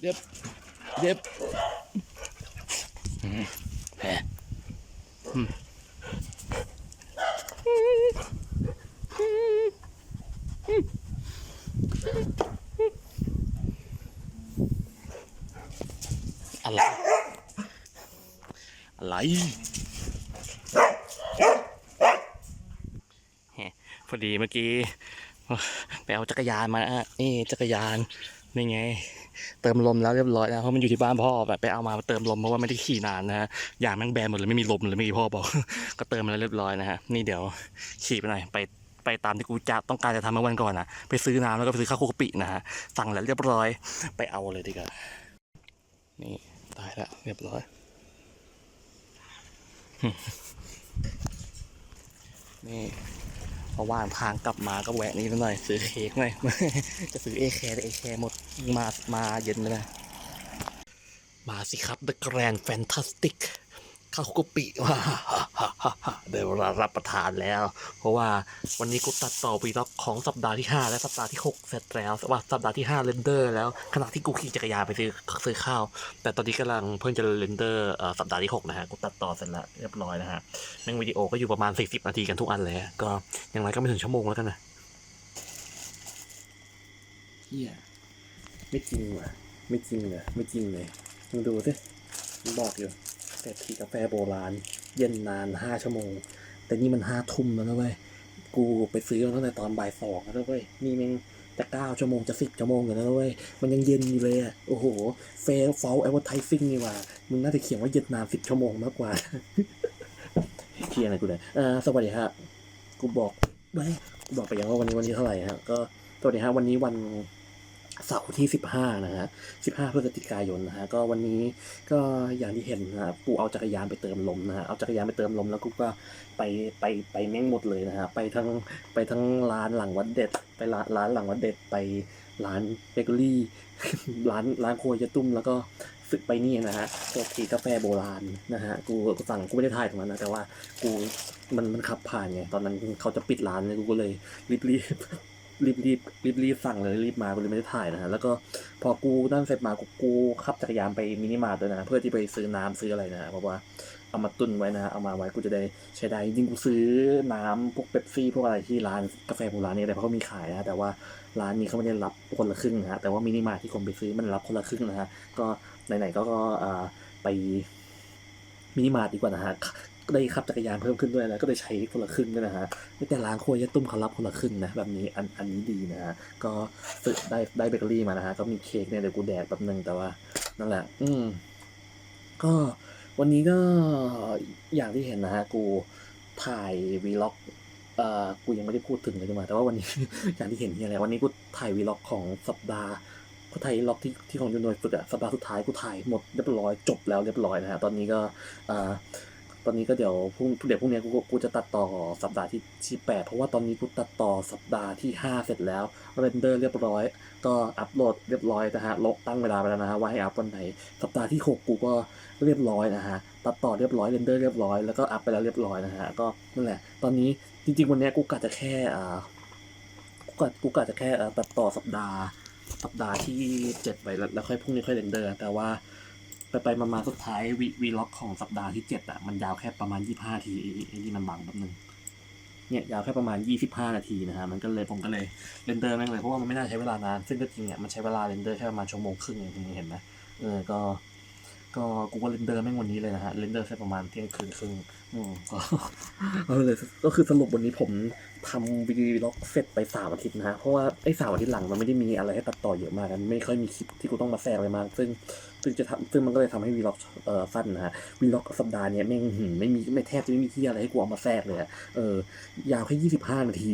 เรียบเรียบอืมแผลอืมอะไร อะไรพอดีเมื่อกี้ไปเอาจักรยานมาอะนี่จักรยานนี่ไง เติมลมแล้วเรียบร้อยนะเพราะมันอยู่ที่บ้านพ่อแบบไปเอามาเติมลมเพราะว่าไม่ได้ขี่นานนะฮะยางแม่งแบนหมดเลยไม่มีลมเลยเมื่อกี้พ่อบอก ก็เติมมาแล้วเรียบร้อยนะฮะนี่เดี๋ยวขี่ไปหน่อยไปไปตามที่กูจะต้องการจะทำเมื่อวันก่อนนะไปซื้อน้ำแล้วก็ไปซื้อข้าวคุกปินะฮะสั่งแล้วเรียบร้อยไปเอาเลยดีกว่านี่ตายแล้วเรียบร้อยนี่ ระว่างทางกลับมาก็แวะนี้หน่อยซื้อเค้กหน่อย จะซื้อเอแคร์แต่เอแคร์หมดมามาเย็นเลยนะมาสิครับ The Grand Fantastic ข้าวคุกปิว่าได้เวลารับประทานแล้ว เพราะว่าวันนี้กูตัดต่อวีล็อกของสัปดาห์ที่ 5 และสัปดาห์ที่ 6 เสร็จแล้วว่าสัปดาห์ที่ 5 เรนเดอร์แล้วขณะที่กูขี่จักรยานไปซื้อซื้อข้าว แต่ตอนนี้กำลังเพิ่งจะเรนเดอร์สัปดาห์ที่ 6 นะฮะกูตัดต่อเสร็จแล้วเรียบร้อยนะฮะแม่งวิดีโอก็อยู่ประมาณ 40 นาทีกันทุกอันเลยก็อย่างไรก็ไม่ถึงชั่วโมงแล้วกันนะเฮียไม่จริงว่ะไม่จริงเลยไม่จริงเลยมึงดูสิมันบอกอยู่ เศรษฐีกาแฟโบราณ เย็นนานห้าชั่วโมง แต่นี่มันห้าทุ่มแล้วนะเว้ย กูไปซื้อมาตั้งแต่ตอนบ่ายสองแล้วเว้ย นี่แม่งจะเก้าชั่วโมงจะสิบชั่วโมงอยู่แล้วเว้ย มันยังเย็นอยู่เลยอะ โอ้โห เฟลฟอลแอดเวอร์ทิซิ่งนี่ว่า มึงน่าจะเขียนว่าเย็นนานสิบชั่วโมงมากกว่าเขียนอะไรกูเนี่ยอ่าสวัสดีฮะ กูบอกไว้กูบอกไปยังว่าวันนี้วันที่เท่าไหร่ฮะ ก็สวัสดีฮะวันนี้วัน เสาร์ที่สิบห้านะฮะสิบห้าพฤศจิกายนนะฮะ ก็วันนี้ก็อย่างที่เห็นนะฮะกูเอาจักรยานไปเติมลมนะฮะ เอาจักรยานไปเติมลมแล้วกูก็ไปไปไปแม่งหมดเลยนะฮะ ไปทั้งไปทั้งร้านหลังวัดเด็ด ไปร้านร้านหลังวัดเด็ด ไปร้านเบเกอรี่ ร้านร้านครัวยะตุ้ม แล้วก็สึกไปนี่นะฮะเศรษฐีกาแฟโบราณนะฮะ กูกูสั่งกูไม่ได้ถ่ายตรงนั้นนะ แต่ว่ากูมันมันขับผ่านไง ตอนนั้นเขาจะปิดร้านเลยกูก็เลยรีบรีบ รีบรีบรีบรีบสั่งเลยรีบมากูเลยไม่ได้ถ่ายนะฮะแล้วก็พอกูนั่นเสร็จมากูกูขับจักรยานไปมินิมาร์ทด้วยนะเพื่อที่ไปซื้อน้ำซื้ออะไรนะเพราะว่าเอามาตุนไว้นะฮะเอามาไว้กูจะได้ใช้ได้จริงกูซื้อน้ำพวกเป๊ปซี่พวกอะไรที่ร้านกาแฟโบราณนี่ยแต่เพราะเขามีขายนะแต่ว่าร้านนี้เขาไม่ได้รับคนละครึ่งนะฮะแต่ว่ามินิมาร์ทที่ผมไปซื้อมันรับคนละครึ่งนะฮะก็ไหนๆก็ก็ไปมินิมาร์ทดีกว่านะฮะก็ ได้ขับจักรยานเพิ่มขึ้นด้วยแล้วก็ได้ใช้คนละครึ่งด้วยนะฮะไม่แต่ร้านครัวยะตุ้มเขารับคนละครึ่งนะ แบบนี้อันอันนี้ดีนะฮะ ก็ซื้อได้ได้เบเกอรี่มานะฮะ ก็มีเค้กเนี่ยเดี๋ยวกูแดกแป๊บนึงแต่ว่านั่นแหละ อืม ก็วันนี้ก็อย่างที่เห็นนะฮะ กูถ่ายวีล็อกเอ่อ กูยังไม่ได้พูดถึงเลยดีกว่าแต่ว่าวันนี้อย่างที่เห็นเนี่ยแหละวันนี้กูถ่ายวีล็อกของสัปดาห์กูถ่ายล็อกที่ที่ของยูนโนยฝึกอะสัปดาห์สุดท้ายกูถ่ายหมดเรียบร้อยจบแล้วเรียบร้อยนะฮะตอนนี้ก็อ่า ตอนนี้ก็เดี๋ยวพรุ่งเดี๋ยวพรุ่งนี้กูกูจะตัดต่อสัปดาห์ที่ที่แปดเพราะว่าตอนนี้กูตัดต่อสัปดาห์ที่ห้าเสร็จแล้วเรนเดอร์เรียบร้อย ก็อัปโหลดเรียบร้อยนะฮะลบตั้งเวลาไปแล้วนะฮะว่าให้อัพวันไหนสัปดาห์ที่หกกูก็เรียบร้อยนะฮะตัดต่อเรียบร้อยเรนเดอร์เรียบร้อยแล้วก็อัพไปแล้วเรียบร้อยนะฮะก็นั่นแหละ ตอนนี้จริงๆวันนี้กูกะจะแค่อ่ากูกะกูกะจะแค่อ่าตัดต่อสัปดาห์สัปดาห์ที่เจ็ดไปแล้วแล้วค่อยพรุ่งนี้ค่อยเรนเดอร์แต่ว่า ไปไปมามาสุดท้ายวีวีล็อกของสัปดาห์ที่เจ็ดอะมันยาวแค่ประมาณยี่ห้าทีไอ้นี่มันบังแป๊บนึงเนี่ยยาวแค่ประมาณยี่สิบห้านาทีนะฮะ มันก็เลยผมก็เลยเรนเดอร์แม่งเลยเพราะว่ามันไม่น่าใช้เวลานาน ซึ่งก็จริงเนี่ยมันใช้เวลาเรนเดอร์แค่ประมาณชั่วโมงครึ่งเองคุณเห็นไหมเออ ก็ ก็กูก็เรนเดอร์แม่งวันนี้เลยนะฮะเรนเดอร์แค่ประมาณเที่ยงคืนครึ่งอืมก็เออเลยก็คือสรุปวันนี้ผมทำวีโอล็อกเสร็จไปสามอาทิตย์นะฮะเพราะว่าไอ้สามอาทิตย์หลังมันไม่ได้มีอะไรให้ตัดต่อเยอะมากันไม่ค่อยมีคลิปที่กูต้องมาแทรกอะไรมากซึ่งซึ่งจะทำซึ่งมันก็เลยทำให้วีล็อกเอ่อสั้นนะฮะวีล็อกสัปดาห์เนี้ยแม่งไม่มีไม่แทบจะไม่มีที่อะไรให้กูเอามาแทรกเลยเออยาวแค่ยี่สิบห้านาที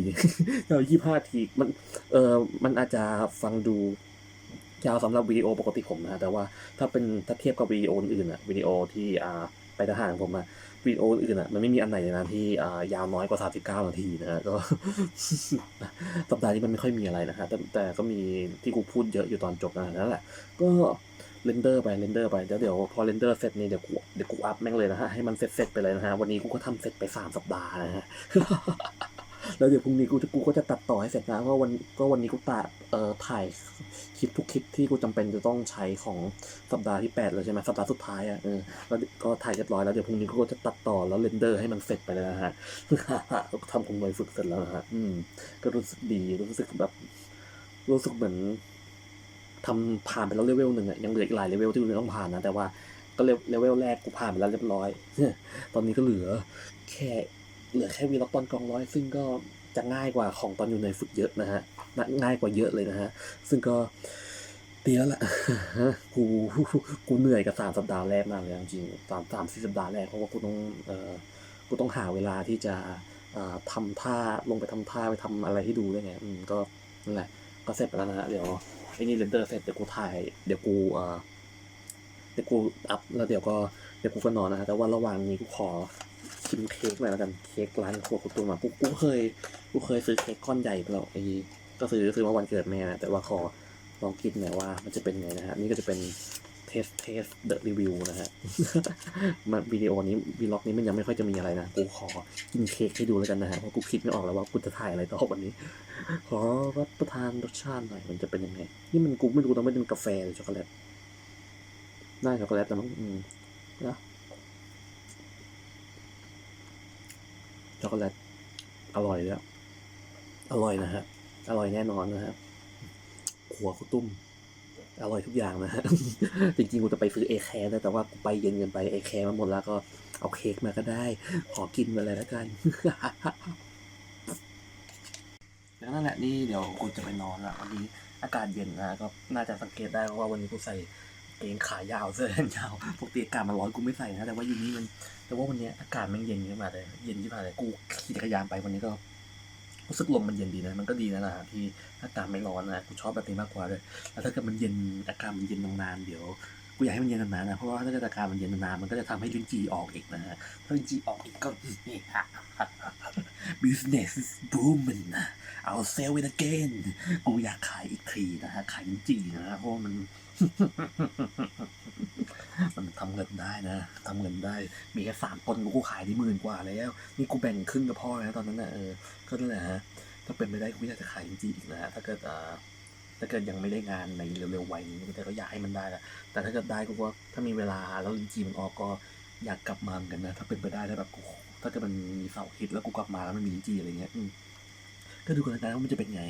ยาวยี่สิบห้านาทีมันเออมันอาจจะฟังดู ยาวสำหรับวิดีโอปกติผมนะแต่ว่าถ้าเป็นถ้าเทียบกับวิดีโออื่นอะวิดีโอที่อ่าไปทหารของผมอะวิดีโออื่นอะมันไม่มีอันไหนเลยนะที่อ่ายาวน้อยกว่าสามสิบเก้านาทีนะฮะก็สัปดาห์นี้มันไม่ค่อยมีอะไรนะฮะแต่แต่ก็มีที่กูพูดเยอะอยู่ตอนจบนะนั่นแหละ ก็เรนเดอร์ไปเรนเดอร์ไปเดี๋ยวเดี๋ยวพอเรนเดอร์เสร็จนี่เดี๋ยวกูเดี๋ยวกูอัพแม่งเลยนะฮะให้มันเสร็จเสร็จไปเลยนะฮะวันนี้กูก็ทำเสร็จไปสามสัปดาห์นะฮะ แล้วเดี๋ยวพรุ่งนี้กูจะกูก็จะตัดต่อให้เสร็จนะเพราะวันก็วันนี้กูตัดเอ่อถ่ายคลิปทุกคลิปที่กูจำเป็นจะต้องใช้ของสัปดาห์ที่แปดแล้วใช่ไหมสัปดาห์สุดท้ายอะเออแล้วก็ถ่ายเรียบร้อยแล้วเดี๋ยวพรุ่งนี้กูก็จะตัดต่อแล้วเรนเดอร์ให้มันเสร็จไปเลยนะฮะทำของหน่วยฝึกเสร็จแล้วฮะอืม ก็รู้สึกดีรู้สึกแบบรู้สึกเหมือนทำผ่านไปแล้วเลเวลหนึ่งอะยังเหลืออีกหลายเลเวลที่กูยังต้องผ่านนะแต่ว่าก็เลเวลแรกกูผ่านไปแล้วเรียบร้อย ตอนนี้ก็เหลือแค่ เหลือแค่วีล็อกตอนกองร้อย ซึ่งก็จะง่ายกว่าของตอนอยู่ในฝึกเยอะนะฮะง่ายกว่าเยอะเลยนะฮะ ซึ่งก็ดีแล้วล่ะกูกูเหนื่อยกับสามสัปดาห์แรกมากเลยจริงสามสามสี่สัปดาห์แรกเพราะว่ากูต้องเอ่อกูต้องหาเวลาที่จะเอ่อทำท่าลงไปทำท่าไปทำอะไรให้ดูด้วยไงอืมก็นั่นแหละ ก็เสร็จไปแล้วนะฮะเดี๋ยวไอ้นี่เรนเดอร์เสร็จเดี๋ยวกูถ่ายเดี๋ยวกูเอ่อเดี๋ยวกูอัพแล้วเดี๋ยวก็เดี๋ยวกูก็นอนนะฮะแต่ว่าระหว่างนี้กูขอ ชิมเค้กหน่อยแล้วกันเค้กร้านครัวกูตัวมากูกูเคยกูเคยซื้อเค้กก้อนใหญ่ไปแล้วไอ้ก็ซื้อซื้อมาวันเกิดแม่นะแต่ว่าขอลองคิดหน่อยว่า มันจะเป็นไงนะฮะนี่ก็จะเป็นเทสเทสเดอะรีวิวนะฮะมาวิดีโอนี้วีล็อกนี้มันยังไม่ค่อยจะมีอะไรนะกูขอกินเค้กให้ดูแล้วกันนะฮะเพราะกูคิดไม่ออกแล้วว่ากูจะถ่ายอะไรต่อวันนี้ ขอรับประทานรสชาติหน่อยมันจะเป็นยังไงนี่มันกูไม่รู้ต้องไม่เป็นกาแฟหรือช็อกโกแลตน่าช็อกโกแลตแต่มั้งอืมนะช็อก โกแลตอร่อยเลยอะอร่อยนะฮะ อร่อยแน่นอนนะฮะขัวข้าวตุ้ม อร่อยทุกอย่างนะฮะ จริงๆ กูจะไปซื้อเอแคร์แต่ว่ากูไปเย็นเกินไปเอแคร์มาหมดแล้วก็เอาเค้กมาก็ได้ ขอกินมาเลยแล้วกันแล้วนั่นแหละนี่เดี๋ยวกูจะไปนอนละวันนี้อากาศเย็นนะก็น่าจะสังเกตได้เพราะว่าวันนี้กูใส่ เกงขายาวเสื้อแขนยาวปกติอากาศมันร้อนกูไม่ใส่นะแต่ว่าอยู่นี้มัน แต่ว่าวันนี้อากาศมันเย็นขึ้นมาเลยเย็นที่ผ่าเลยกูขี่จักรยานไปวันนี้ก็รู้สึกลมมันเย็นดีนะ มันก็ดีนะนะที่อากาศไม่ร้อนนะ กูชอบแบบนี้มากกว่าเลย แล้วถ้าเกิดมันเย็นอากาศมันเย็นนานๆเดี๋ยว กูอยากให้มันเย็นนานๆนะ เพราะว่าถ้าเกิดอากาศมันเย็นนานๆมันก็จะทำให้ลิ้นจี่ออกอีกนะฮะถ้าลิ้นจี่ออกอีกก็นี่ฮะ business is booming นะ I'll sell it again กูอยากขายอีกทีนะฮะ ขายลิ้นจี่นะฮะเพราะมัน มันทำเงินได้นะทำเงินได้ มีแค่สามต้นกูขายได้หมื่นกว่าแล้ว นี่กูแบ่งครึ่งกับพ่อนะตอนนั้นนะเออ ก็นั่นแหละฮะ ถ้าเป็นไม่ได้กูอยากจะขายลิ้นจี่อีกนะฮะถ้าเกิดอ่าถ้าเกิดยังไม่ได้งานในเร็วๆวัยนี้แต่ก็อยากให้มันได้แหละแต่ถ้าเกิดได้ก็ว่าถ้ามีเวลาแล้วลิ้นจีมันออกก็อยากกลับมาเหมือนกันนะ ถ้าเป็นไปได้ถ้าแบบกูถ้าเกิดมันมีเสาฮิตแล้วกูกลับมาแล้วมันมีลิ้นจีอะไรเงี้ยก็ดูกันแล้วกันว่ามันจะเป็นไง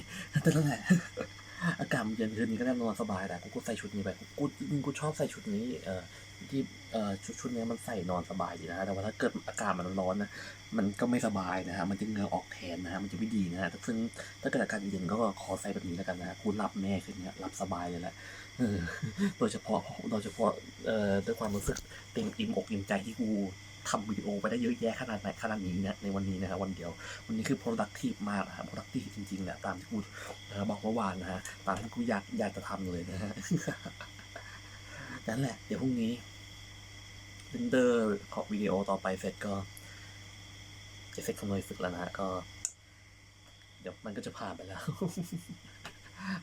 แต่นั่นแหละ อากาศเย็นคืนนี้ก็แน่นอนสบายแต่กูก็ใส่ชุดนี้ไปกูจริงกูชอบใส่ชุดนี้เออที่เออชุดชุดนี้มันใส่นอนสบายดีนะฮะแต่ว่าถ้าเกิดอากาศมันร้อนนะมันก็ไม่สบายนะฮะมันจะเงือออกแทนนะฮะมันจะไม่ดีนะฮะซึ่งถ้าเกิดอากาศเย็นก็ขอใส่แบบนี้แล้วกันนะฮะกูรับแม่คืนเนี้รับสบายเลยแหละโดยเฉพาะโดยเฉพาะเอ่อด้วยความรู้สึกเต็มอิ่มอกอิ่มใจที่กู ทำวิดีโอไปได้เยอะแยะขนาดไหนขนาดนี้นะในวันนี้นะฮะวันเดียว วันนี้คือ productive มากนะฮะ productive จริงๆแหละตามที่กูเอ่อบอกเมื่อวานนะฮะตามที่กูอยากอยากจะทำเลยนะฮะนั่นแหละ เดี๋ยวพรุ่งนี้เรนเดอร์ของวิดีโอต่อไปเสร็จก็จะเสร็จขโมยฝึกแล้วนะฮะก็ เดี๋ยวมันก็จะผ่านไปแล้ว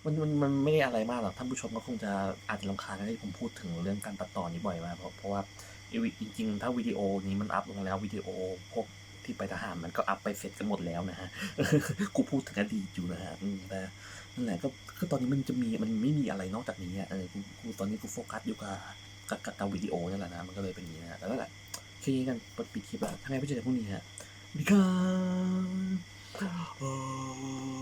มันมันมันไม่ได้อะไรมากหรอกท่านผู้ชมก็คงจะอาจจะรำคาญที่ผมพูดถึงเรื่องการตัดต่อนี้บ่อยมากเพราะเพราะว่า จริงๆ ถ้าวิดีโอนี้มันอัพลงแล้ววิดีโอพวกที่ไปทหารมันก็อัพไปเสร็จกันหมดแล้วนะฮะ กูพูดถึงอดีตอยู่นะฮะแต่นั่นแหละก็ตอนนี้มันจะมีมันไม่มีอะไรนอกจากนี้อะเออกูตอนนี้กูโฟกัสอยู่กับกับกับวิดีโอนี่แหละนะมันก็เลยเป็นอย่างนี้นะแต่นั่นแหละแค่นี้กันปิดคลิปแล้วถ้าไงไปเจอกันพรุ่งนี้ฮะดีครับ